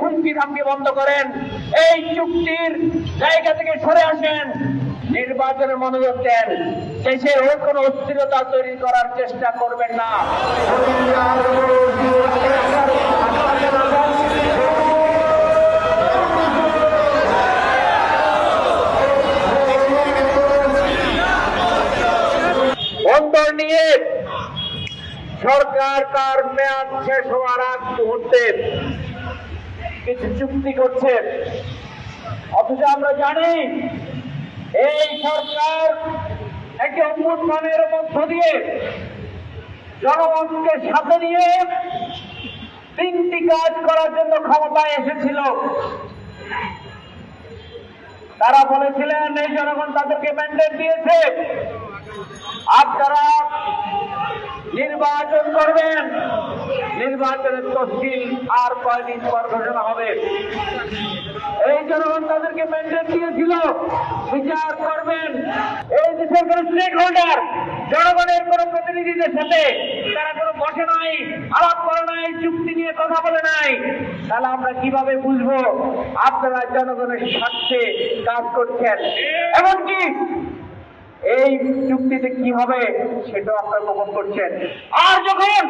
হুমকি ধামকি বন্ধ করেন। এই চুক্তির জায়গা থেকে সরে আসেন। নির্বাচনে মনোযোগ দেন। দেশের ওই কোনো অস্থিরতা তৈরি করার চেষ্টা করবেন না। নিয়ে সরকার তার মেয়াদ শেষ হওয়ার আগ মুহূর্তে কিছু চুক্তি করছে? অথচ আমরা জানি এই সরকার একটি অভ্যুত্থানের মধ্য দিয়ে জনগণকে সাথে নিয়ে তিনটি কাজ করার জন্য ক্ষমতায় এসেছিল। তারা বলেছিলেন, এই জনগণ তাদেরকে ম্যান্ডেট দিয়েছে। আপনারা নির্বাচন করবেন। নির্বাচনের তফসিল আর কয়দিন পর ঘোষণা হবে। এই জনগণ তাদেরকে ম্যান্ডেট দিয়েছিল। বিচার করবেন। এই দেশের কোন স্টেক হোল্ডার জনগণের কোন প্রতিনিধিদের সাথে তারা কোনো বসে নাই, আলাপ করে নাই, চুক্তি নিয়ে কথা বলে নাই। তাহলে আমরা কীভাবে বুঝব? আপনারা জনগণের স্বার্থে কাজ করছেন। এমনকি এই চুক্তিতে কি হবে সেটাও আপনারা গোপন করছেন। আর যখন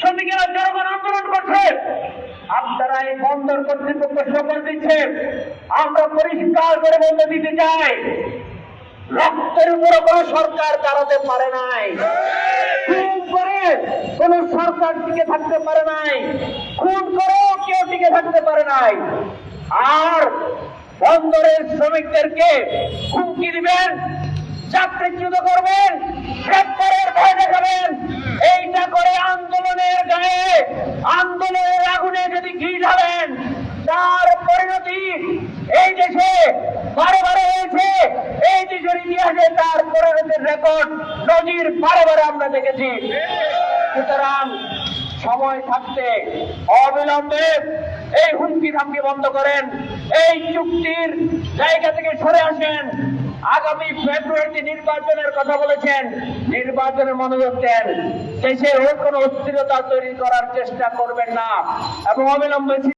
শ্রমিকেরা জনগণ আন্দোলন করছে, আপনারা এই বন্দর কর্তৃপক্ষ শপথ দিচ্ছেন আমরা পরিষ্কার করে বন্ধ দিতে চাই, রক্তের উপরে কোন সরকার দাঁড়াতে পারে নাই। করে কোন সরকার টিকে থাকতে পারে নাই। খুন করেও কেউ টিকে থাকতে পারে নাই। আর বন্দরের শ্রমিকদেরকে হুমকি দিবেন চাকরিচ্যুত করবেন গ্রেপ্তারের ভয় দেখাবেন। এইটা করে আন্দোলনের গায়ে, আন্দোলনের আগুনে যদি ঘি ঢালেন, তার পরিণতি এই দেশে বারে বারে হয়েছে। এই দেশের ইতিহাসে তার পরিণতির রেকর্ড নজির বারে বারে আমরা দেখেছি। সুতরাং সময় থাকতে অবিলম্বে এই হুমকি ধামকি বন্ধ করেন। এই চুক্তির জায়গা থেকে সরে আসেন। আগামী ফেব্রুয়ারিতে নির্বাচনের কথা বলেছেন। নির্বাচনে মনোযোগ দেন। দেশের কোনো অস্থিরতা তৈরি করার চেষ্টা করবেন না। এবং অবিলম্বে